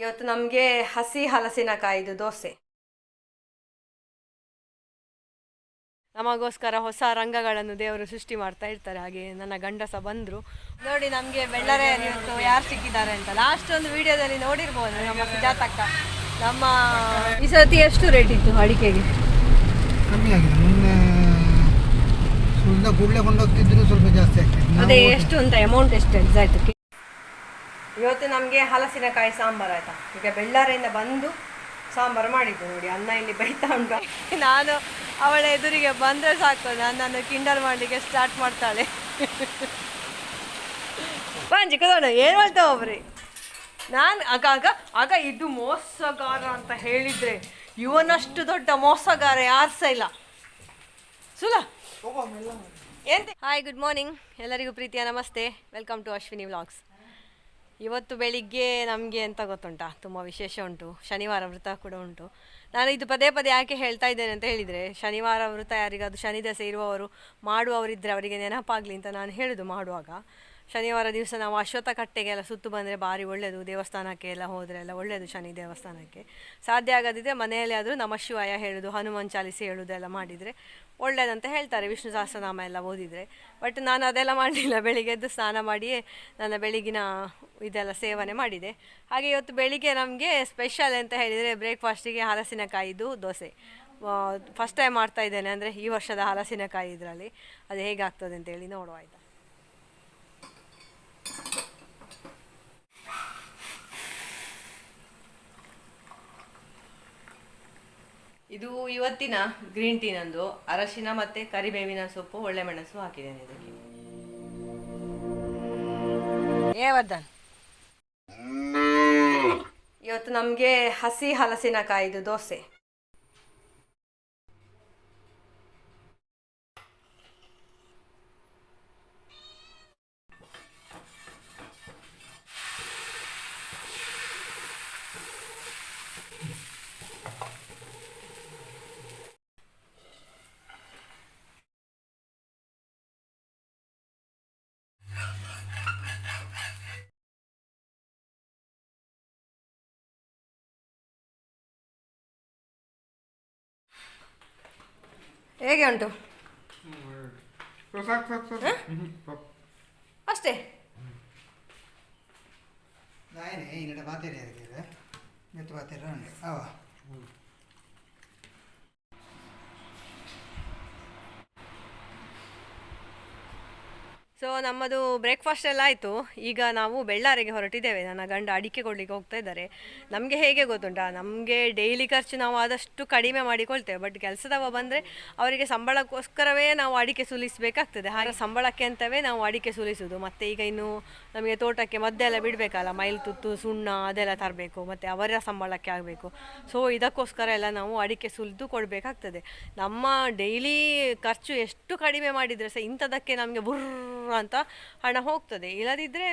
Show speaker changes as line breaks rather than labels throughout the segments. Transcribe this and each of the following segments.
ಇವತ್ತು ನಮಗೆ ಹಸಿ ಹಲಸಿನಕಾಯಿದು ದೋಸೆ. ನಮಗೋಸ್ಕರ ಹೊಸ ರಂಗಗಳನ್ನು ದೇವರು ಸೃಷ್ಟಿ ಮಾಡ್ತಾ ಇರ್ತಾರೆ ಹಾಗೆ ನನ್ನ ಗಂಡಸ ಸಹ ಬಂದರು. ನೋಡಿ ನಮಗೆ ಬೆಳ್ಳರೆ ಇವತ್ತು ಯಾರು ಸಿಕ್ಕಿದ್ದಾರೆ ಅಂತ. ಲಾಸ್ಟ್ ಒಂದು ವಿಡಿಯೋದಲ್ಲಿ ನೋಡಿರ್ಬೋದು ನಮ್ಮ ಸುಜಾತಕ್ಕ. ನಮ್ಮ ಈ ಸತಿ ಎಷ್ಟು ರೇಟ್ ಇತ್ತು ಅಡಿಕೆಗೆ?
ಕಮ್ಮಿ ಆಗಿದೆ. ಮೊನ್ನೆ ಕೊಂಡೋಗ್ತಿದ್ರು ಸ್ವಲ್ಪ ಜಾಸ್ತಿ
ಅದೇ ಎಷ್ಟು ಅಂತ ಅಮೌಂಟ್ ಎಷ್ಟು ಎಕ್ಸಾಕ್ಟ್ ಇವತ್ತು ನಮಗೆ ಹಲಸಿನಕಾಯಿ ಸಾಂಬಾರು ಆಯ್ತಾ? ಈಗ ಬೆಳ್ಳಾರೆಯಿಂದ ಬಂದು ಸಾಂಬಾರು ಮಾಡಿದ್ದು ನೋಡಿ ಅನ್ನ ಇಲ್ಲಿ ಬೈತಾ ಉಂಟು. ನಾನು ಅವಳ ಎದುರಿಗೆ ಬಂದರೆ ಸಾಕು ನನ್ನನ್ನು ಕಿಂಡಲ್ ಮಾಡಲಿಕ್ಕೆ ಸ್ಟಾರ್ಟ್ ಮಾಡ್ತಾಳೆ. ಬಾಂಜಿ ಕದೋಣ ಏನು ಮಾಡ್ತಾ ಒಬ್ರಿ ನಾನು ಆಗ ಆಗ ಆಗ ಇದು ಮೋಸಗಾರ ಅಂತ ಹೇಳಿದ್ರೆ ಇವನಷ್ಟು ದೊಡ್ಡ ಮೋಸಗಾರ ಯಾರು ಸಹ ಇಲ್ಲ. ಸುಲ. ಎಂತ ಹಾಯ್ ಗುಡ್ ಮಾರ್ನಿಂಗ್ ಎಲ್ಲರಿಗೂ ಪ್ರೀತಿಯ ನಮಸ್ತೆ. ವೆಲ್ಕಮ್ ಟು ಅಶ್ವಿನಿ ವ್ಲಾಗ್ಸ್ ಇವತ್ತು ಬೆಳಿಗ್ಗೆ ನಮಗೆ ಅಂತ ಗೊತ್ತುಂಟಾ? ತುಂಬ ವಿಶೇಷ ಉಂಟು. ಶನಿವಾರ ವೃತ ಕೂಡ ಉಂಟು. ನಾನು ಇದು ಪದೇ ಪದೇ ಯಾಕೆ ಹೇಳ್ತಾ ಇದ್ದೇನೆ ಅಂತ ಹೇಳಿದರೆ, ಶನಿವಾರ ವೃತ ಯಾರಿಗಾದ್ರು ಶನಿ ದಶೆ ಇರುವವರು ಮಾಡುವವರಿದ್ದರೆ ಅವರಿಗೆ ನೆನಪಾಗಲಿ ಅಂತ ನಾನು ಹೇಳೋದು ಮಾಡುವಾಗ. ಶನಿವಾರ ದಿವಸ ನಾವು ಅಶ್ವತ್ಥ ಕಟ್ಟೆಗೆಲ್ಲ ಸುತ್ತು ಬಂದರೆ ಭಾರಿ ಒಳ್ಳೆಯದು ದೇವಸ್ಥಾನಕ್ಕೆ ಎಲ್ಲ ಹೋದರೆ ಎಲ್ಲ ಒಳ್ಳೆಯದು ಶನಿ ದೇವಸ್ಥಾನಕ್ಕೆ. ಸಾಧ್ಯ ಆಗದಿದ್ದರೆ ಮನೆಯಲ್ಲಿ ಆದರೂ ನಮ್ಮ ಶಿವಾಯ ಹೇಳೋದು, ಹನುಮಾನ್ ಚಾಲಿಸಿ ಹೇಳೋದು ಎಲ್ಲ ಮಾಡಿದರೆ ಒಳ್ಳೆಯದಂತ ಹೇಳ್ತಾರೆ. ವಿಷ್ಣು ಸಹಸ್ರನಾಮ ಎಲ್ಲ ಓದಿದರೆ. ಬಟ್ ನಾನು ಅದೆಲ್ಲ ಮಾಡಲಿಲ್ಲ. ಬೆಳಿಗ್ಗೆ ಎದ್ದು ಸ್ನಾನ ಮಾಡಿಯೇ ನನ್ನ ಬೆಳಗಿನ ಇದೆಲ್ಲ ಸೇವನೆ ಮಾಡಿದೆ. ಹಾಗೆ ಇವತ್ತು ಬೆಳಿಗ್ಗೆ ನಮಗೆ ಸ್ಪೆಷಲ್ ಅಂತ ಹೇಳಿದರೆ ಬ್ರೇಕ್ಫಾಸ್ಟಿಗೆ ಹಲಸಿನಕಾಯಿದು ದೋಸೆ. ಫಸ್ಟ್ ಟೈಮ್ ಮಾಡ್ತಾ ಇದ್ದೇನೆ ಅಂದರೆ ಈ ವರ್ಷದ ಹಲಸಿನಕಾಯಿ ಇದರಲ್ಲಿ. ಅದು ಹೇಗಾಗ್ತದೆ ಅಂತೇಳಿ ನೋಡುವ ಆಯಿತಾ? ಇದು ಇವತ್ತಿನ ಗ್ರೀನ್ ಟೀ ನಂದು. ಅರಶಿನ ಮತ್ತೆ ಕರಿಬೇವಿನ ಸೊಪ್ಪು ಒಳ್ಳೆ ಮೆಣಸು ಹಾಕಿದ್ದೇನೆ ಇದಕ್ಕೆ. ಏ ವರ್ಧನ್. ಇವತ್ತು ನಮಗೆ ಹಸಿ ಹಲಸಿನಕಾಯಿದು ದೋಸೆ. ಹೇಗೆ ಉಂಟು? ಅಷ್ಟೇ?
ಬಾತೇರಿ ಅದಕ್ಕೆ ಮೆತ್ತು ಬಾತೇರಿ ಉಂಟು. ಅವ.
ಸೊ ನಮ್ಮದು ಬ್ರೇಕ್ಫಾಸ್ಟ್ ಎಲ್ಲ ಆಯಿತು. ಈಗ ನಾವು ಬೆಳ್ಳಾರಿಗೆ ಹೊರಟಿದ್ದೇವೆ. ನನ್ನ ಗಂಡ ಅಡಿಕೆ ಕೊಡ್ಲಿಕ್ಕೆ ಹೋಗ್ತಾ ಇದ್ದಾರೆ. ನಮಗೆ ಹೇಗೆ ಗೊತ್ತುಂಟಾ? ನಮಗೆ ಡೈಲಿ ಖರ್ಚು ನಾವು ಆದಷ್ಟು ಕಡಿಮೆ ಮಾಡಿಕೊಳ್ತೇವೆ. ಬಟ್ ಕೆಲಸದವ ಬಂದರೆ ಅವರಿಗೆ ಸಂಬಳಕ್ಕೋಸ್ಕರವೇ ನಾವು ಅಡಿಕೆ ಸುಲಿಸಬೇಕಾಗ್ತದೆ. ಹಾಗೆ ಸಂಬಳಕ್ಕೆ ಅಂತವೇ ನಾವು ಅಡಿಕೆ ಸುಲಿಸೋದು. ಮತ್ತು ಈಗ ಇನ್ನು ನಮಗೆ ತೋಟಕ್ಕೆ ಮದ್ದೆಲ್ಲ ಬಿಡಬೇಕಲ್ಲ. ಮೈಲ್ ತುತ್ತು, ಸುಣ್ಣ ಅದೆಲ್ಲ ತರಬೇಕು. ಮತ್ತು ಅವರ ಸಂಬಳಕ್ಕೆ ಆಗಬೇಕು. ಸೊ ಇದಕ್ಕೋಸ್ಕರ ಎಲ್ಲ ನಾವು ಅಡಿಕೆ ಸುಲಿದು ಕೊಡಬೇಕಾಗ್ತದೆ. ನಮ್ಮ ಡೈಲಿ ಖರ್ಚು ಎಷ್ಟು ಕಡಿಮೆ ಮಾಡಿದರೆ ಸಹ ಇಂಥದಕ್ಕೆ ನಮಗೆ ಬುರ್ರ ಅಂತ ಹಣ ಹೋಗ್ತದೆ. ಇಲ್ಲದಿದ್ದರೆ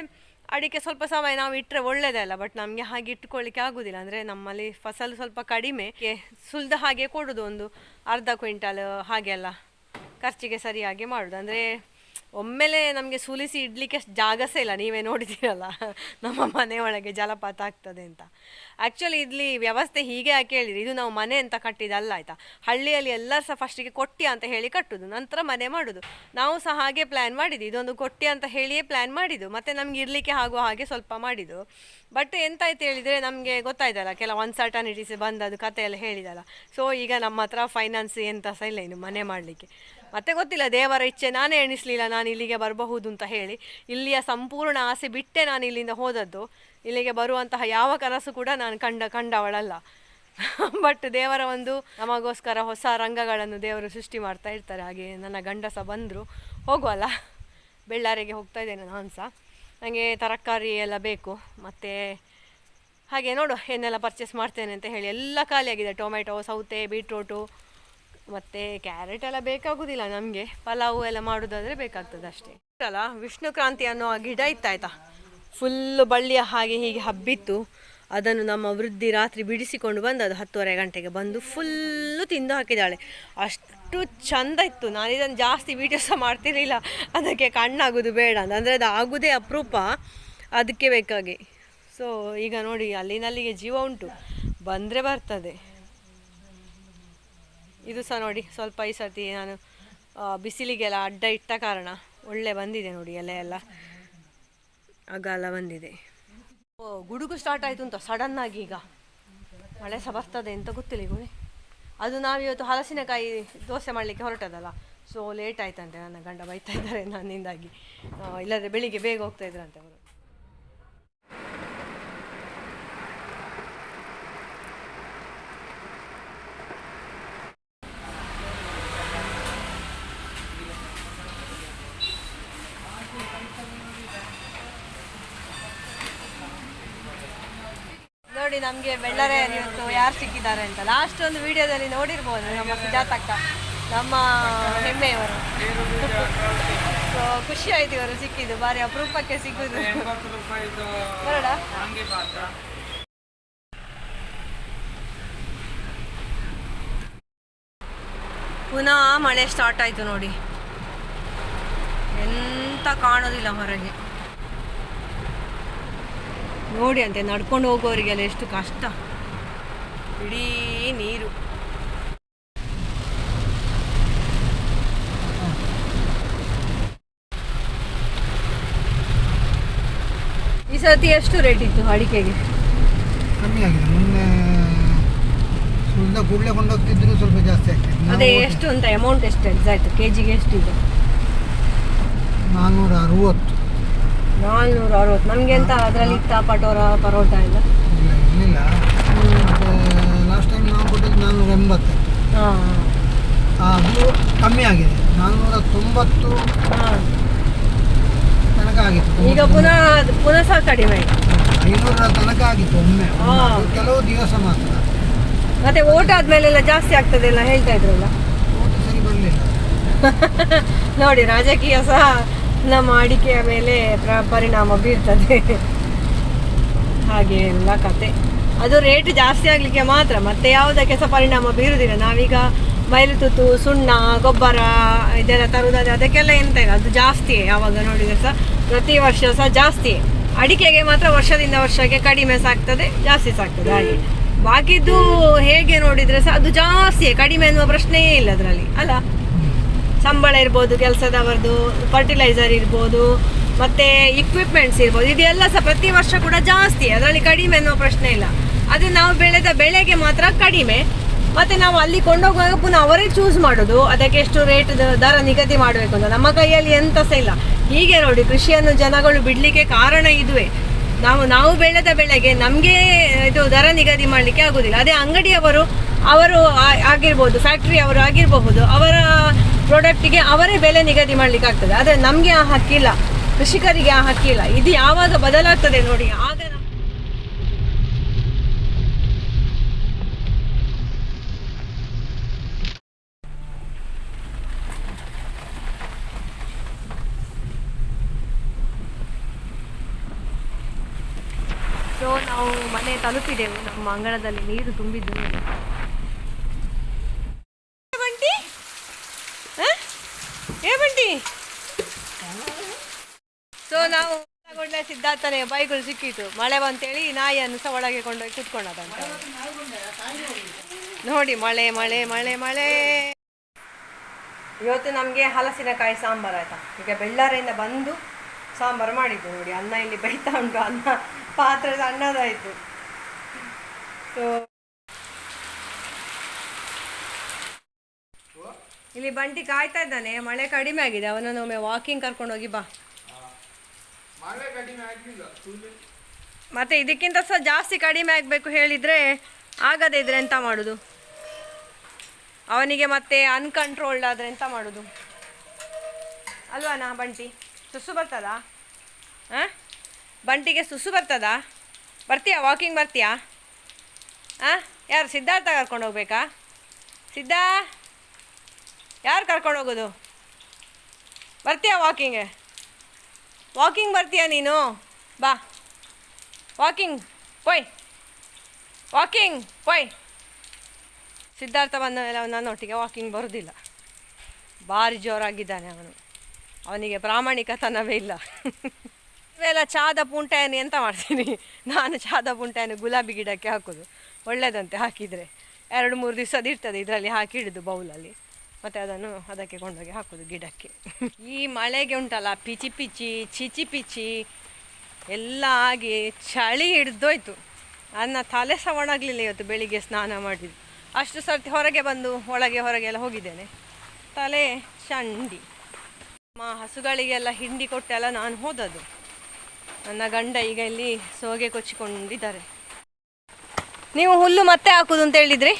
ಅಡಿಕೆ ಸ್ವಲ್ಪ ಸಮಯ ನಾವು ಇಟ್ಟರೆ ಒಳ್ಳೆಯದೇ ಅಲ್ಲ ಬಟ್ ನಮಗೆ ಹಾಗೆ ಇಟ್ಕೊಳ್ಳಿಕ್ಕೆ ಆಗೋದಿಲ್ಲ. ಅಂದರೆ ನಮ್ಮಲ್ಲಿ ಫಸಲು ಸ್ವಲ್ಪ ಕಡಿಮೆ ಸುಲಿದ ಹಾಗೆ ಕೊಡೋದು ಒಂದು ಅರ್ಧ ಕ್ವಿಂಟಲ್ ಹಾಗೆಲ್ಲ ಖರ್ಚಿಗೆ ಸರಿಯಾಗಿ ಮಾಡೋದು. ಅಂದರೆ ಒಮ್ಮೆಲೆ ನಮಗೆ ಸುಲಿಸಿ ಇಡಲಿಕ್ಕೆ ಜಾಗ ಸಹ ಇಲ್ಲ, ನೀವೇ ನೋಡಿದ್ದೀರಲ್ಲ. ನಮ್ಮ ಮನೆ ಒಳಗೆ ಜಲಪಾತ ಆಗ್ತದೆ ಅಂತ. ಆ್ಯಕ್ಚುಲಿ ಇಲ್ಲಿ ವ್ಯವಸ್ಥೆ ಹೀಗೆ ಯಾಕೆ ಹೇಳಿರಿ? ಇದು ನಾವು ಮನೆ ಅಂತ ಕಟ್ಟಿದ್ದಲ್ಲ ಆಯಿತಾ? ಹಳ್ಳಿಯಲ್ಲಿ ಎಲ್ಲ ಸಹ ಫಸ್ಟಿಗೆ ಕೊಟ್ಟಿ ಅಂತ ಹೇಳಿ ಕಟ್ಟುದು, ನಂತರ ಮನೆ ಮಾಡೋದು. ನಾವು ಸಹ ಹಾಗೆ ಪ್ಲ್ಯಾನ್ ಮಾಡಿದ್ದು, ಇದೊಂದು ಕೊಟ್ಟಿ ಅಂತ ಹೇಳಿಯೇ ಪ್ಲ್ಯಾನ್ ಮಾಡಿದ್ದು, ಮತ್ತು ನಮ್ಗೆ ಇರಲಿಕ್ಕೆ ಆಗುವ ಹಾಗೆ ಸ್ವಲ್ಪ ಮಾಡಿದ್ದು. ಬಟ್ ಎಂತಾಯ್ತು ಹೇಳಿದರೆ ನಮಗೆ ಗೊತ್ತಾಯ್ತಲ್ಲ, ಕೆಲವು ಅನ್ಸರ್ಟನಿಟೀಸ್ ಬಂದದ್ದು ಕಥೆ ಎಲ್ಲ ಹೇಳಿದಲ್ಲ. ಸೊ ಈಗ ನಮ್ಮ ಹತ್ರ ಫೈನಾನ್ಸ್ ಎಂತ ಸಹ ಇಲ್ಲ ಇನ್ನು ಮನೆ ಮಾಡಲಿಕ್ಕೆ. ಮತ್ತೆ ಗೊತ್ತಿಲ್ಲ, ದೇವರ ಇಚ್ಛೆ ನಾನೇ ಎಣಿಸಲಿಲ್ಲ, ನಾನು ಇಲ್ಲಿಗೆ ಬರಬಹುದು ಅಂತ ಹೇಳಿ. ಇಲ್ಲಿಯ ಸಂಪೂರ್ಣ ಆಸೆ ಬಿಟ್ಟೆ ನಾನು ಇಲ್ಲಿಂದ ಹೋದದ್ದು. ಇಲ್ಲಿಗೆ ಬರುವಂತಹ ಯಾವ ಕನಸು ಕೂಡ ನಾನು ಕಂಡ, ಕಂಡವಳಲ್ಲ. ಬಟ್ ದೇವರ ಒಂದು ನಮಗೋಸ್ಕರ ಹೊಸ ರಂಗಗಳನ್ನು ದೇವರು ಸೃಷ್ಟಿ ಮಾಡ್ತಾ ಇರ್ತಾರೆ. ಹಾಗೆ ನನ್ನ ಗಂಡ ಸಹ ಬಂದರು. ಹೋಗುವಲ್ಲ? ಬೆಳ್ಳಾರಿಗೆ ಹೋಗ್ತಾ ಇದ್ದೇನೆ ನಾನು ಸಹ ನನಗೆ ತರಕಾರಿ ಎಲ್ಲ ಬೇಕು. ಮತ್ತು ಹಾಗೆ ನೋಡು ಏನೆಲ್ಲ ಪರ್ಚೇಸ್ ಮಾಡ್ತೇನೆ ಅಂತ ಹೇಳಿ. ಎಲ್ಲ ಖಾಲಿಯಾಗಿದೆ. ಟೊಮೆಟೊ ಸೌತೆ ಬೀಟ್ರೋಟು ಮತ್ತು ಕ್ಯಾರೆಟ್ ಎಲ್ಲ ಬೇಕಾಗುದಿಲ್ಲ ನಮಗೆ. ಪಲಾವು ಎಲ್ಲ ಮಾಡೋದಾದರೆ ಬೇಕಾಗ್ತದೆ ಅಷ್ಟೇ. ಅಲ್ಲ, ವಿಷ್ಣು ಕ್ರಾಂತಿ ಅನ್ನೋ ಗಿಡ ಇತ್ತಾಯ್ತಾ? ಫುಲ್ಲು ಬಳ್ಳಿಯ ಹಾಗೆ ಹೀಗೆ ಹಬ್ಬಿತ್ತು. ಅದನ್ನು ನಮ್ಮ ವೃದ್ಧಿ ರಾತ್ರಿ ಬಿಡಿಸಿಕೊಂಡು ಬಂದು ಅದು ಹತ್ತುವರೆ ಗಂಟೆಗೆ ಬಂದು ಫುಲ್ಲು ತಿಂದು ಹಾಕಿದ್ದಾಳೆ. ಅಷ್ಟು ಚಂದ ಇತ್ತು. ನಾನು ಇದನ್ನು ಜಾಸ್ತಿ ವೀಡಿಯೋಸ್ ಮಾಡ್ತಿರ್ಲಿಲ್ಲ. ಅದಕ್ಕೆ ಕಣ್ಣಾಗೋದು ಬೇಡ. ಅಂದರೆ ಅದು ಆಗೋದೇ ಅಪರೂಪ. ಅದಕ್ಕೆ ಬೇಕಾಗಿ. ಸೊ ಈಗ ನೋಡಿ, ಅಲ್ಲಿನಲ್ಲಿಗೆ ಜೀವ ಉಂಟು. ಬಂದರೆ ಬರ್ತದೆ. ಇದು ಸಹ ನೋಡಿ, ಸ್ವಲ್ಪ ಈ ಸರ್ತಿ ನಾನು ಬಿಸಿಲಿಗೆಲ್ಲ ಅಡ್ಡ ಇಟ್ಟ ಕಾರಣ ಒಳ್ಳೆ ಬಂದಿದೆ ನೋಡಿ ಎಲೆ ಎಲ್ಲ. ಅಗಲ ಬಂದಿದೆ. ಓ, ಗುಡುಗು ಸ್ಟಾರ್ಟ್ ಆಯಿತು ಅಂತ ಸಡನ್ ಆಗಿ ಈಗ. ಮಳೆ ಸಹ ಬರ್ತದೆ ಅಂತ ಗೊತ್ತಿಲ್ಲ ಈಗ ಅದು ನಾವಿವತ್ತು ಹಲಸಿನಕಾಯಿ ದೋಸೆ ಮಾಡಲಿಕ್ಕೆ ಹೊರಟದಲ್ಲ. ಸೊ ಲೇಟ್ ಆಯ್ತಂತೆ ನನ್ನ ಗಂಡ ಬೈತಾ ಇದ್ದಾರೆ ನನ್ನಿಂದಾಗಿ. ಇಲ್ಲದ್ರೆ ಬೆಳಿಗ್ಗೆ ಬೇಗ ಹೋಗ್ತಾ ಇದ್ರಂತೆ ಅವರು. ನೋಡಿ ನಮಗೆ ಬೆಳ್ಳರೆ ಇವತ್ತು ಯಾರು ಸಿಕ್ಕಿದ್ದಾರೆ ಅಂತ. ಲಾಸ್ಟ್ ಒಂದು ವಿಡಿಯೋದಲ್ಲಿ ನೋಡಿರ್ಬೋದು ನಮ್ಮ ಸುಜಾತಕ್ಕ, ನಮ್ಮ ಹೆಮ್ಮೆಯವರು. ಸೊ ಖುಷಿ ಆಯ್ತು ಇವರು ಸಿಕ್ಕಿದ್ದು. ಬಾರಿ ಅಪರೂಪಕ್ಕೆ
ಪಾತ್ರ
ಪುನಃ ಮಳೆ ಸ್ಟಾರ್ಟ್ ಆಯಿತು ನೋಡಿ. ಎಂತ ಕಾಣೋದಿಲ್ಲ ಹೊರಗೆ. ನೋಡಿ ಅಂತೆ ನಡ್ಕೊಂಡು ಹೋಗೋರಿಗೆಲ್ಲ ಎಷ್ಟು ಕಷ್ಟ. ಇಡೀ ನೀರು. ಈ ಸತಿ ಎಷ್ಟು ರೇಟ್ ಇತ್ತು ಅಡಿಕೆಗೆ?
ಕಮ್ಮಿ ಆಗಿದೆ. ಮೊನ್ನೆ ಕೂಡಲೇ ಕೊಂಡೋಗ್ತಿದ್ರು ಸ್ವಲ್ಪ ಜಾಸ್ತಿ ಆಗ್ತದೆ
ಅದೇ ಎಷ್ಟು ಅಂತ ಅಮೌಂಟ್ ಎಷ್ಟು ಎಕ್ಸಾಕ್ಟ್ ಕೆ ಜಿಗೆ ಎಷ್ಟಿದೆ?
ನಾನ್ನೂರ ಅರವತ್ತು.
ನಾಲ್ನೂರ ಅರವತ್ತು ನಮಗೆ ಎಂತ ಅದರಲ್ಲಿ ಇತ್ತ ಪಟೋರ ಪರೋಟ ಎಲ್ಲ?
ಇಲ್ಲ ಲಾಸ್ಟ್ ಟೈಮ್ ನಾವು ಕೊಟ್ಟಿದ್ದು ನಾನ್ನೂರ ಎಂಬತ್ತು
ಹಾಂ
ಅದು ಕಮ್ಮಿ ಆಗಿದೆ. ನಾನ್ನೂರ ತೊಂಬತ್ತು ತನಕ ಆಗಿತ್ತು.
ಈಗ ಪುನಃ ಪುನಃ ಸಹ ಕಡಿಮೆ ಆಯ್ತು.
ಐನೂರರ ತನಕ ಆಗಿತ್ತು ಒಮ್ಮೆ. ಕೆಲವು ದಿವಸ ಮಾತ್ರ.
ಮತ್ತೆ ಓಟ್ ಆದ್ಮೇಲೆಲ್ಲ ಜಾಸ್ತಿ ಆಗ್ತದೆ ಎಲ್ಲ ಹೇಳ್ತಾ ಇದ್ರಲ್ಲ?
ಓಟ ಸರಿ ಬರಲಿಲ್ಲ.
ನೋಡಿ ರಾಜಕೀಯ ಸಹ ನಮ್ಮ ಅಡಿಕೆಯ ಮೇಲೆ ಪ್ರ ಪರಿಣಾಮ ಬೀರ್ತದೆ. ಹಾಗೆ ಎಲ್ಲ ಕತೆ. ಅದು ರೇಟ್ ಜಾಸ್ತಿ ಆಗಲಿಕ್ಕೆ ಮಾತ್ರ, ಮತ್ತೆ ಯಾವುದಕ್ಕೆ ಸಹ ಪರಿಣಾಮ ಬೀರುವುದಿಲ್ಲ ನಾವೀಗ ಮೈಲುತುತ್ತು ಸುಣ್ಣ, ಗೊಬ್ಬರ, ಇದೆಲ್ಲ ತರುವುದಾದ್ರೆ ಅದಕ್ಕೆಲ್ಲ ಎಂತ ಇಲ್ಲ. ಅದು ಜಾಸ್ತಿಯೇ, ಯಾವಾಗ ನೋಡಿದ್ರೆ ಸಹ ಪ್ರತಿ ವರ್ಷ ಸಹ ಜಾಸ್ತಿಯೇ. ಅಡಿಕೆಗೆ ಮಾತ್ರ ವರ್ಷದಿಂದ ವರ್ಷಕ್ಕೆ ಕಡಿಮೆ ಸಾಕ್ತದೆ, ಜಾಸ್ತಿ ಸಾಕ್ತದೆ. ಹಾಗೆ. ಬಾಕಿದ್ದು ಹೇಗೆ ನೋಡಿದ್ರೆ ಸಹ ಅದು ಜಾಸ್ತಿಯೇ, ಕಡಿಮೆ ಅನ್ನುವ ಪ್ರಶ್ನೆಯೇ ಇಲ್ಲ ಅದರಲ್ಲಿ. ಅಲ್ಲ? ಸಂಬಳ ಇರ್ಬೋದು ಕೆಲಸದವರದ್ದು ಫರ್ಟಿಲೈಸರ್ ಇರ್ಬೋದು, ಮತ್ತು ಇಕ್ವಿಪ್ಮೆಂಟ್ಸ್ ಇರ್ಬೋದು. ಇದೆಲ್ಲ ಸಹ ಪ್ರತಿ ವರ್ಷ ಕೂಡ ಜಾಸ್ತಿ, ಅದರಲ್ಲಿ ಕಡಿಮೆ ಅನ್ನೋ ಪ್ರಶ್ನೆ ಇಲ್ಲ. ಅದು ನಾವು ಬೆಳೆದ ಬೆಳೆಗೆ ಮಾತ್ರ ಕಡಿಮೆ. ಮತ್ತು ನಾವು ಅಲ್ಲಿ ಕೊಂಡೋಗುವಾಗ ಪುನಃ ಅವರೇ ಚೂಸ್ ಮಾಡೋದು, ಅದಕ್ಕೆ ಎಷ್ಟು ರೇಟ್ ದರ ನಿಗದಿ ಮಾಡಬೇಕು ಅಂತ. ನಮ್ಮ ಕೈಯಲ್ಲಿ ಎಂತ ಸಹ ಇಲ್ಲ. ಹೀಗೆ ನೋಡಿ, ಕೃಷಿಯನ್ನು ಜನಗಳು ಬಿಡಲಿಕ್ಕೆ ಕಾರಣ ಇದುವೆ. ನಾವು ನಾವು ಬೆಳೆದ ಬೆಳೆಗೆ ನಮಗೆ, ಇದು ದರ ನಿಗದಿ ಮಾಡಲಿಕ್ಕೆ ಆಗೋದಿಲ್ಲ. ಅದೇ ಅಂಗಡಿಯವರು, ಅವರು ಆಗಿರ್ಬೋದು ಫ್ಯಾಕ್ಟ್ರಿ ಅವರು ಆಗಿರಬಹುದು, ಅವರ ಪ್ರಾಡಕ್ಟಿಗೆ ಅವರೇ ಬೆಲೆ ನಿಗದಿ ಮಾಡಲಿಕ್ಕೆ ಆಗ್ತದೆ ಆದರೆ ನಮಗೆ ಆ ಹಕ್ಕಿಲ್ಲ ಕೃಷಿಕರಿಗೆ ಆ ಹಕ್ಕಿಲ್ಲ ಇದು ಯಾವಾಗ ಬದಲಾಗ್ತದೆ ನೋಡಿ, ಆಗ ಸೊ ನಾವು ಮನೆ ತಲುಪಿದೆವು. ನಮ್ಮ ಅಂಗಣದಲ್ಲಿ ನೀರು ತುಂಬಿದ್ದು ನೋಡಿ. ಏ ಬಂಟಿ ಹ? ಏ ಬಂಟಿ ಸೊ ನಾವು ಸಿದ್ಧಾರ್ಥನೆ ಬೈಗಳು ಸಿಕ್ಕಿತು. ಮಳೆ ಬಂತೇಳಿ ನಾಯಿಯನ್ನು ಸಹ ಒಳಗೆ ಕೊಂಡೋಗಿ ಕುತ್ಕೊಂಡದಂತ. ನೋಡಿ, ಮಳೆ ಮಳೆ ಮಳೆ ಮಳೆ. ಇವತ್ತು ನಮಗೆ ಹಲಸಿನಕಾಯಿ ಸಾಂಬಾರು ಆಯ್ತಾ? ಈಗ ಬೆಳ್ಳಾರೆಯಿಂದ ಬಂದು ಸಾಂಬಾರು ಮಾಡಿದ್ದು ನೋಡಿ, ಅನ್ನ ಇಲ್ಲಿ ಬೈತಾ ಉಂಟು. ಅನ್ನ ಪಾತ್ರೆ ಅನ್ನದಾಯಿತು. ಸೊ ಇಲ್ಲಿ ಬಂಟಿ ಕಾಯ್ತಾ ಇದ್ದಾನೆ. ಮಳೆ ಕಡಿಮೆ ಆಗಿದೆ. ಅವನನ್ನು ಒಮ್ಮೆ ವಾಕಿಂಗ್ ಕರ್ಕೊಂಡು ಹೋಗಿ ಬಾ. ಮತ್ತೆ ಇದಕ್ಕಿಂತ ಸಹ ಜಾಸ್ತಿ ಕಡಿಮೆ ಆಗಬೇಕು ಹೇಳಿದರೆ ಆಗದೇ ಇದ್ರೆ ಎಂತ ಮಾಡೋದು? ಅವನಿಗೆ ಮತ್ತೆ ಅನ್ಕಂಟ್ರೋಲ್ಡ್ ಆದರೆ ಎಂತ ಮಾಡೋದು? ಅಲ್ವಾನಾ ಬಂಟಿ? ಸುಸ್ಸು ಬರ್ತದಾ? ಹಾಂ? ಬಂಟಿಗೆ ಸುಸ್ಸು ಬರ್ತದಾ? ಬರ್ತೀಯಾ? ವಾಕಿಂಗ್ ಬರ್ತೀಯಾ? ಹಾಂ? ಯಾರು ಸಿದ್ಧಾರ್ಥ ಕರ್ಕೊಂಡು ಹೋಗ್ಬೇಕಾ? ಸಿದ್ಧ? ಯಾರು ಕರ್ಕೊಂಡು ಹೋಗೋದು? ಬರ್ತೀಯಾ ವಾಕಿಂಗ್ಗೆ ವಾಕಿಂಗ್ ಬರ್ತೀಯಾ ನೀನು? ಬಾ. ವಾಕಿಂಗ್ ಪೊಯ್ ವಾಕಿಂಗ್ ಪೊಯ್ ಸಿದ್ಧಾರ್ಥ ಬಂದ ಮೇಲೆ ಅವನು ನನ್ನೊಟ್ಟಿಗೆ ವಾಕಿಂಗ್ ಬರೋದಿಲ್ಲ. ಭಾರಿ ಜೋರಾಗಿದ್ದಾನೆ ಅವನು. ಅವನಿಗೆ ಪ್ರಾಮಾಣಿಕತನವೇ ಇಲ್ಲ. ಇವೆಲ್ಲ ಚಾದ ಪುಂಟೆಯನ್ನು ಎಂತ ಮಾಡ್ತೀನಿ. ನಾನು ಚಾದ ಪುಂಟೆಯನ್ನು ಗುಲಾಬಿ ಗಿಡಕ್ಕೆ ಹಾಕೋದು. ಒಳ್ಳೆಯದಂತೆ ಹಾಕಿದರೆ. ಎರಡು ಮೂರು ದಿವಸದ ಇರ್ತದೆ, ಇದರಲ್ಲಿ ಹಾಕಿ ಇಡೋದು ಬೌಲಲ್ಲಿ ಮತ್ತು ಅದನ್ನು ಅದಕ್ಕೆ ಕೊಂಡೋಗಿ ಹಾಕೋದು ಗಿಡಕ್ಕೆ. ಈ ಮಳೆಗೆ ಉಂಟಲ್ಲ, ಪಿಚಿ ಪಿಚಿ ಚಿಚಿ ಪಿಚಿ, ಎಲ್ಲ ಆಗಿ ಚಳಿ ಹಿಡ್ದೋಯ್ತು. ಅನ್ನ ತಲೆ ಸಹ ಒಣಗಲಿಲ್ಲ ಇವತ್ತು ಬೆಳಿಗ್ಗೆ ಸ್ನಾನ ಮಾಡಿದ್ದು. ಅಷ್ಟು ಸರ್ತಿ ಹೊರಗೆ ಬಂದು ಒಳಗೆ ಹೊರಗೆ ಎಲ್ಲ ಹೋಗಿದ್ದೇನೆ. ತಲೆ ಚಂಡಿ ಅಮ್ಮ ಹಸುಗಳಿಗೆಲ್ಲ ಹಿಂಡಿ ಕೊಟ್ಟೆಲ್ಲ ನಾನು ಹೋದದ್ದು. ನನ್ನ ಗಂಡ ಈಗ ಇಲ್ಲಿ ಸೋಗೆ ಕೊಚ್ಚಿಕೊಂಡಿದ್ದಾರೆ. ನೀವು ಹುಲ್ಲು ಮತ್ತೆ ಹಾಕುದು ಅಂತ ಹೇಳಿದ್ರಿ?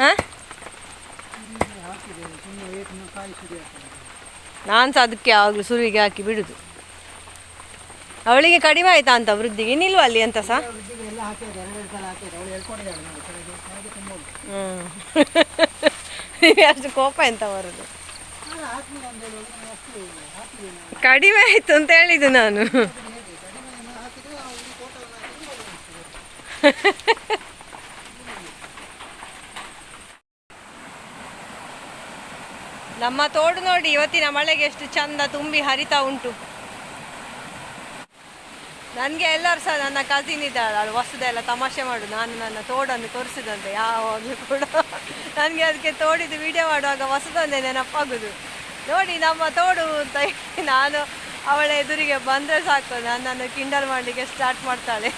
ಹಾಂ? ನಾನು ಸಹ ಅದಕ್ಕೆ ಯಾವಾಗಲೂ ಸುರುವಿಗೆ ಹಾಕಿ ಬಿಡುದು. ಅವಳಿಗೆ ಕಡಿಮೆ ಆಯ್ತಾ ಅಂತ ವೃದ್ಧಿಗೆ? ನಿಲ್ವ ಅಲ್ಲಿ ಅಂತ ಸಹ ಅಷ್ಟು ಕೋಪ ಎಂತ ಬರೋದು? ಕಡಿಮೆ ಆಯ್ತು ಅಂತ ಹೇಳಿದ್ದು ನಾನು
ಹೇಗೆ ಕಡಿಮೆಯನ್ನು ಹಾಕಿದ್ರೆ ಅವಳಿಗೆ ಫೋಟೋವನ್ನು ಹಾಕಿದ್ರೆ ಒಳ್ಳೆ ಅನಿಸ್ತದೆ
ನಮ್ಮ ತೋಡು ನೋಡಿ ಇವತ್ತಿನ ಮಳೆಗೆ ಎಷ್ಟು ಚಂದ ತುಂಬಿ ಹರಿತಾ ಉಂಟು. ನನಗೆ ಎಲ್ಲರೂ ಸಹ ನನ್ನ ಕಸಿನ್ ಇದ್ದಾಳೆ, ಅವಳು ಹೊಸದೆಲ್ಲ ತಮಾಷೆ ಮಾಡು, ನಾನು ನನ್ನ ತೋಡನ್ನು ತೋರಿಸಿದಂತೆ ಯಾವಾಗಲೂ ಕೂಡ. ನನಗೆ ಅದಕ್ಕೆ ತೋಡಿದ್ದು ವಿಡಿಯೋ ಮಾಡುವಾಗ ಹೊಸದೊಂದೇ ನೆನಪಾಗುದು. ನೋಡಿ ನಮ್ಮ ತೋಡು ಅಂತ ನಾನು ಅವಳ ಎದುರಿಗೆ ಬಂದರೆ ಸಾಕು, ನನ್ನನ್ನು ಕಿಂಡಲ್ ಮಾಡಲಿಕ್ಕೆ ಸ್ಟಾರ್ಟ್ ಮಾಡ್ತಾಳೆ.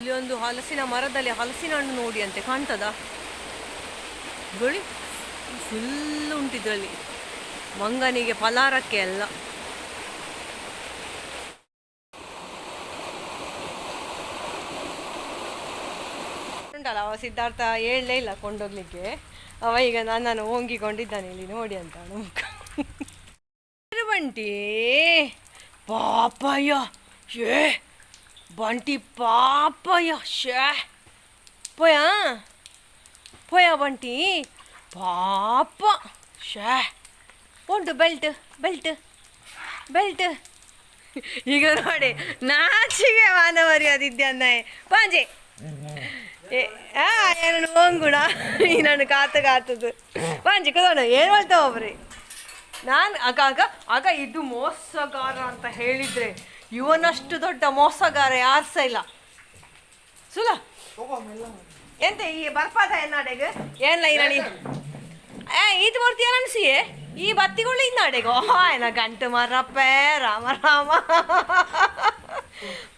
ಇಲ್ಲಿ ಒಂದು ಹಲಸಿನ ಮರದಲ್ಲಿ ಹಲಸಿನ ಹಣ್ಣು ನೋಡಿ ಅಂತೆ ಕಾಣ್ತದಾ? ಗೋಳಿ ಫುಲ್ ಉಂಟಿದ್ರಲ್ಲಿ. ಮಂಗನಿಗೆ ಫಲಾರಕ್ಕೆ ಎಲ್ಲ. ಉಂಟಲ್ಲ, ಅವ ಸಿದ್ಧಾರ್ಥ ಹೇಳಲೇ ಇಲ್ಲ ಕೊಂಡೋಗ್ಲಿಕ್ಕೆ. ಅವ ಈಗ ನನ್ನನ್ನು ಓಂಗಿಕೊಂಡಿದ್ದಾನೆ ಇಲ್ಲಿ ನೋಡಿ ಅಂತ ಬಂಟಿ ಪಾಪಯ್ಯ ಶೇ ಬಂಟಿ ಪಾಪಯ್ಯ ಶೇ ಪೋಯಾ? ಪೋಯ ಬಂಟಿ. ಪಾಪ. ಶೇ ಉಂಟು ಬೆಲ್ಟ್ ಬೆಲ್ಟ್ ಬೆಲ್ಟ್. ಈಗ ನೋಡಿ, ನಾಚಿಗೆ ಮಾನವರಿ ಅದಿದ್ದೆ ಪಾಂಜೆ. ಏನು ಹೋಂಗುಣ ನನ್ನ ಕಾತ ಕಾತದು ಪಾಂಜೆ, ಕದೋಣ, ಏನು ಹೇಳ್ತಾವ ಒಬ್ರಿ? ನಾನು ಅಕ್ಕ ಅಕ್ಕ ಅಕ್ಕ ಇದು ಮೋಸಗಾರ ಅಂತ ಹೇಳಿದ್ರೆ ಇವನಷ್ಟು ದೊಡ್ಡ ಮೋಸಗಾರ ಯಾರು ಸಹ ಇಲ್ಲ. ಸುಲ. ಎಂತ ಈ ಬರ್ಪಾದ ಎನ್ನಾಡೆಗೆ? ಏನ್ಲ ಈ ನಡಿ ಏ ಇದು ಬರ್ತೀಯ ಅನ್ಸಿಯೇ? ಈ ಬತ್ತಿಗಳು ಇನ್ನಾಡೆಗೋ ಏನ ಗಂಟು ಮರಪ್ಪೆ ರಾಮ ರಾಮ.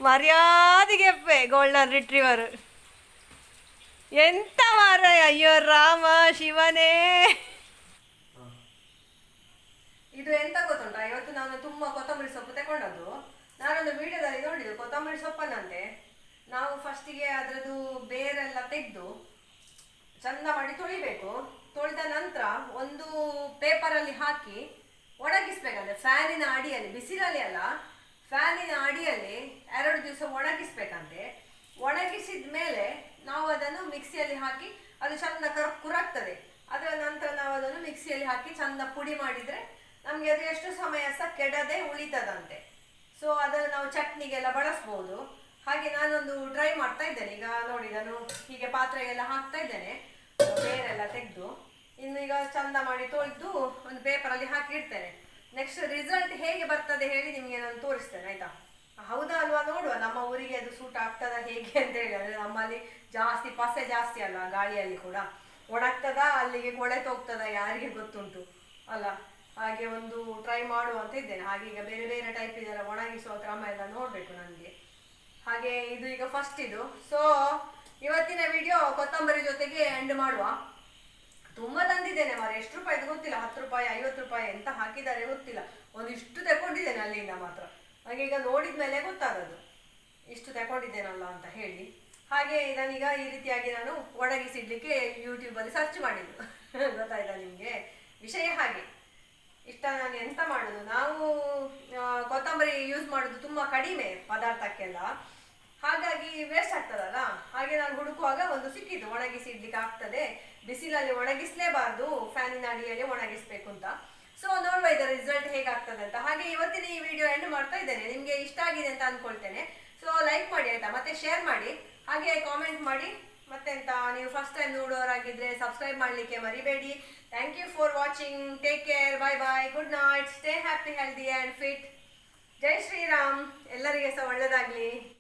ಮರ್ಯಾದೆಗೆಪ್ಪೆ ಗೋಲ್ಡನ್ ರಿಟ್ರೀವರ್ ಎಂತ ಮಾರ ಅಯ್ಯೋ ರಾಮ ಶಿವನೇ. ಇದು ಎಂತ ಗೊತ್ತುಂಟಾ? ಇವತ್ತು ನಾನು ತುಂಬಾ ಕೊತ್ತಂಬರಿ ಸೊಪ್ಪು ತಗೊಂಡದ್ದು ನಾನೊಂದು ವಿಡಿಯೋದಲ್ಲಿ ನೋಡಿದ್ದು ಕೊತ್ತಂಬರಿ ಸೊಪ್ಪನ್ನಂತೆ. ನಾವು ಫಸ್ಟಿಗೆ ಅದರದ್ದು ಬೇರೆಲ್ಲ ತೆಗೆದು ಚಂದ ಮಾಡಿ ತೊಳಿಬೇಕು. ತೊಳೆದ ನಂತರ ಒಂದು ಪೇಪರಲ್ಲಿ ಹಾಕಿ ಒಣಗಿಸ್ಬೇಕಂದ್ರೆ ಫ್ಯಾನಿನ ಅಡಿಯಲ್ಲಿ, ಬಿಸಿಲಲ್ಲಿ ಅಲ್ಲ, ಫ್ಯಾನಿನ ಅಡಿಯಲ್ಲಿ ಎರಡು ದಿವಸ ಒಣಗಿಸ್ಬೇಕಂತೆ. ಒಣಗಿಸಿದ ಮೇಲೆ ನಾವು ಅದನ್ನು ಮಿಕ್ಸಿಯಲ್ಲಿ ಹಾಕಿ ಅದು ಚಂದ ಕರ್, ಕುರಾಗ್ತದೆ. ಅದರ ನಂತರ ನಾವು ಅದನ್ನು ಮಿಕ್ಸಿಯಲ್ಲಿ ಹಾಕಿ ಚಂದ ಪುಡಿ ಮಾಡಿದರೆ ನಮಗೆ ಅದು ಎಷ್ಟು ಸಮಯ ಸಹ ಕೆಡದೆ ಉಳಿತದಂತೆ. ಸೊ ಅದನ್ನು ನಾವು ಚಟ್ನಿಗೆಲ್ಲ ಬಳಸ್ಬೋದು. ಹಾಗೆ ನಾನೊಂದು ಟ್ರೈ ಮಾಡ್ತಾ ಇದ್ದೇನೆ. ಈಗ ನೋಡಿ, ನಾನು ಹೀಗೆ ಪಾತ್ರೆಗೆಲ್ಲ ಹಾಕ್ತಾ ಇದ್ದೇನೆ. ಬೇರೆಲ್ಲ ತೆಗೆದು. ಇನ್ನು ಈಗ ಚಂದ ಮಾಡಿ ತೊಳೆದು ಒಂದು ಪೇಪರಲ್ಲಿ ಹಾಕಿ ಇಡ್ತೇನೆ. ನೆಕ್ಸ್ಟ್ ರಿಸಲ್ಟ್ ಹೇಗೆ ಬರ್ತದೆ ಹೇಳಿ ನಿಮಗೆ ನಾನು ತೋರಿಸ್ತೇನೆ, ಆಯ್ತಾ? ಹೌದಾ ಅಲ್ವಾ? ನೋಡುವ. ನಮ್ಮ ಊರಿಗೆ ಅದು ಸೂಟ್ ಆಗ್ತದ ಹೇಗೆ ಅಂತ ಹೇಳಿ. ನಮ್ಮಲ್ಲಿ ಜಾಸ್ತಿ, ಪಸೆ ಜಾಸ್ತಿ ಅಲ್ಲ ಗಾಳಿಯಲ್ಲಿ ಕೂಡ. ಒಣಗ್ತದ, ಅಲ್ಲಿಗೆ ಕೊಳೆ ಯಾರಿಗೆ ಗೊತ್ತುಂಟು. ಅಲ್ಲ, ಹಾಗೆ ಒಂದು ಟ್ರೈ ಮಾಡುವ ಅಂತ ಇದ್ದೇನೆ. ಹಾಗೆ ಈಗ ಬೇರೆ ಬೇರೆ ಟೈಪ್ ಇದೆಲ್ಲ ಒಣಗಿಸುವ ಕ್ರಮ ಎಲ್ಲ ನೋಡಬೇಕು ನನಗೆ. ಹಾಗೆ ಇದು ಈಗ ಫಸ್ಟ್ ಇದು. ಸೊ ಇವತ್ತಿನ ವಿಡಿಯೋ ಕೊತ್ತಂಬರಿ ಜೊತೆಗೆ ಎಂಡ್ ಮಾಡುವ. ತುಂಬಾ ತಂದಿದ್ದೇನೆ ಮಾರೆ ಎಷ್ಟು ರೂಪಾಯಿದು ಗೊತ್ತಿಲ್ಲ. ಹತ್ತು ರೂಪಾಯಿ, ಐವತ್ತು ರೂಪಾಯಿ ಎಂತ ಹಾಕಿದ್ದಾರೆ ಗೊತ್ತಿಲ್ಲ. ಒಂದಿಷ್ಟು ತಗೊಂಡಿದ್ದೇನೆ ಅಲ್ಲಿಂದ ಮಾತ್ರ. ಹಾಗೆ ಈಗ ನೋಡಿದ ಮೇಲೆ ಗೊತ್ತಾಗದು ಇಷ್ಟು ತಗೊಂಡಿದ್ದೇನಲ್ಲ ಅಂತ ಹೇಳಿ. ಹಾಗೆ ನಾನೀಗ ಈ ರೀತಿಯಾಗಿ ನಾನು ಒಣಗಿಸಿಡ್ಲಿಕ್ಕೆ ಯೂಟ್ಯೂಬಲ್ಲಿ ಸರ್ಚ್ ಮಾಡಿದ್ದು. ಗೊತ್ತಾಯ್ತಾ ನಿಮಗೆ? ವಿಷಯ ಹಾಗೆ. ಇಷ್ಟ ನಾನು ಎಂತ ಮಾಡೋದು? ನಾವು ಕೊತ್ತಂಬರಿ ಯೂಸ್ ಮಾಡೋದು ತುಂಬಾ ಕಡಿಮೆ ಪದಾರ್ಥಕ್ಕೆಲ್ಲ. ಹಾಗಾಗಿ ವೇಸ್ಟ್ ಆಗ್ತದಲ್ಲ? ಹಾಗೆ ನಾನು ಹುಡುಕುವಾಗ ಒಂದು ಸಿಕ್ಕಿತು ಒಣಗಿಸಿ ಇಡ್ಲಿಕ್ಕೆ ಆಗ್ತದೆ. ಬಿಸಿಲಲ್ಲಿ ಒಣಗಿಸ್ಲೇಬಾರ್ದು, ಫ್ಯಾನಿನ ಅಡಿಯಲ್ಲಿ ಒಣಗಿಸ್ಬೇಕು ಅಂತ. ಸೊ ನೋಡುವ ಇದರ ರಿಸಲ್ಟ್ ಹೇಗಾಗ್ತದೆ ಅಂತ. ಹಾಗೆ ಇವತ್ತಿನ ಈ ವಿಡಿಯೋ ಎಂಡ್ ಮಾಡ್ತಾ ಇದ್ದೇನೆ. ನಿಮಗೆ ಇಷ್ಟ ಆಗಿದೆ ಅಂತ ಅಂದ್ಕೊಳ್ತೇನೆ ಸೊ ಲೈಕ್ ಮಾಡಿ ಆಯ್ತಾ? ಮತ್ತೆ ಶೇರ್ ಮಾಡಿ. ಹಾಗೆ ಕಾಮೆಂಟ್ ಮಾಡಿ. ಮತ್ತೆಂತ ನೀವು ಫಸ್ಟ್ ಟೈಮ್ ನೋಡೋರಾಗಿದ್ರೆ ಸಬ್ಸ್ಕ್ರೈಬ್ ಮಾಡಲಿಕ್ಕೆ ಮರಿಬೇಡಿ. Thank you for watching take care bye bye good night stay happy healthy and fit ಜೈ ಶ್ರೀರಾಮ್. ಎಲ್ಲರಿಗೆ ಸಹ ಒಳ್ಳೆಯದಾಗಲಿ